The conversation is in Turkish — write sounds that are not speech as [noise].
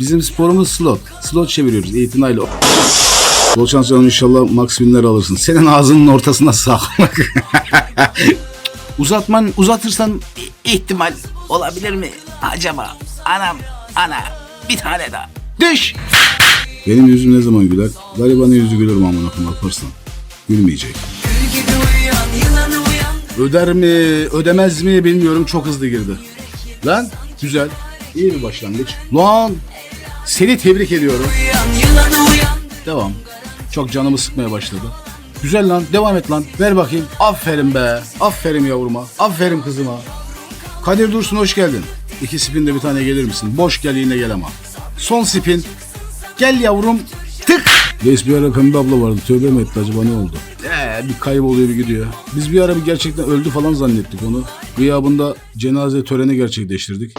Bizim sporumuz slot. Slot çeviriyoruz itinayla. Bol şans canım inşallah max alırsın. Senin ağzının ortasına sağlık. [laughs] Uzatman uzatırsan İhtimal olabilir mi acaba? Anam, ana, bir tane daha. Düş! benim yüzüm ne zaman güler? Garibanın yüzü gülür mü amına koyayım Alparslan? Gülmeyecek. Öder mi, ödemez mi bilmiyorum. Çok hızlı girdi. Lan güzel. İyi bir başlangıç. Lan seni tebrik ediyorum. Devam. Çok canımı sıkmaya başladı. Güzel lan. Devam et lan. Ver bakayım. Aferin be. Aferin yavruma. Aferin kızıma. Kadir Dursun hoş geldin. İki spinde bir tane gelir misin? Boş gel yine gel ama. Son spin. Gel yavrum. Tık. Reis bir ara pembe abla vardı. Tövbe mi etti acaba ne oldu? Ee, bir kayboluyor bir gidiyor. Biz bir ara bir gerçekten öldü falan zannettik onu. Gıyabında cenaze töreni gerçekleştirdik.